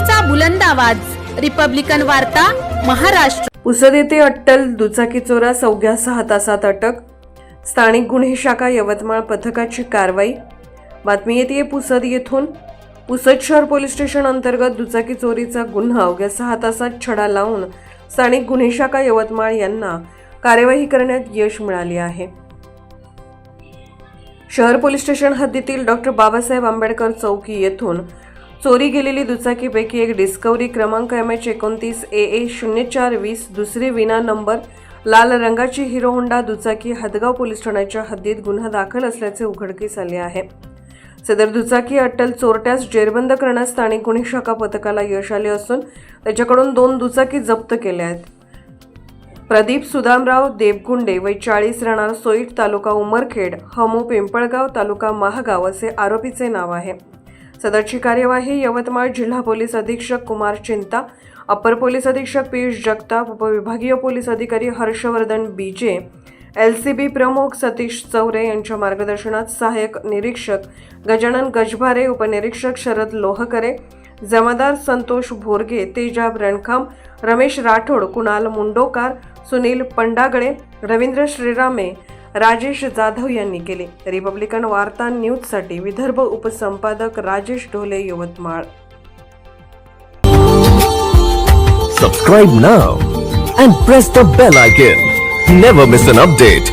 लोकशाहीचा बुलंद आवाज. रिपब्लिकन वार्ता महाराष्ट्र. पुसद येथे अट्टल दुचाकी चोरा अवघ्या सहा तासात अटक. स्थानिक गुन्हे शाखा यवतमाळ पथकाची कारवाई. बातमी येते पुसद येथून. पुसद शहर पोलीस स्टेशन अंतर्गत दुचाकी चोरीचा गुन्हा अवघ्या सहा तासात छडा लावून स्थानिक गुन्हे शाखा यवतमाळ यांना कार्यवाही करण्यात यश मिळाले आहे. शहर पोलीस स्टेशन हद्दीतील डॉक्टर बाबासाहेब आंबेडकर चौकी येथून चोरी गेलेली दुचाकीपैकी एक डिस्कवरी क्रमांक एम एच एकोणतीस ए ए शून्य चार वीस दुसरी विना नंबर लाल रंगाची हिरो होंडा दुचाकी हदगाव पोलीस ठाण्याच्या हद्दीत गुन्हा दाखल असल्याचे उघडकीस आले आहे. सदर दुचाकी अट्टल चोरट्यास जेरबंद करण्यास स्थानिक गुन्हे शाखा पथकाला यश आले असून त्याच्याकडून दोन दुचाकी जप्त केल्या आहेत. प्रदीप सुदामराव देवकुंडे वय चाळीस राहणार सोईट तालुका उमरखेड हमू पिंपळगाव तालुका महागाव असे आरोपीचे नाव आहे. सदरची कार्यवाही यवतमाळ जिल्हा पोलीस अधीक्षक कुमार चिंता अपर पोलीस अधीक्षक पियुष जगताप उपविभागीय पोलीस अधिकारी Harshvardhan BJ L C B प्रमुख सतीश चौरे यांच्या मार्गदर्शनात सहाय्यक निरीक्षक गजानन गजभारे उपनिरीक्षक शरद लोहकरे जमादार संतोष भोरगे तेजाब रणखाम रमेश राठोड कुणाल मुंडोकार सुनील पंडागळे रवींद्र श्रीरामे राजेश जाधव यांनी केले. रिपब्लिकन वार्ता न्यूजसाठी विदर्भ उपसंपादक राजेश ढोले यवतमाळ. सबस्क्राईब ना and press the bell icon never miss an update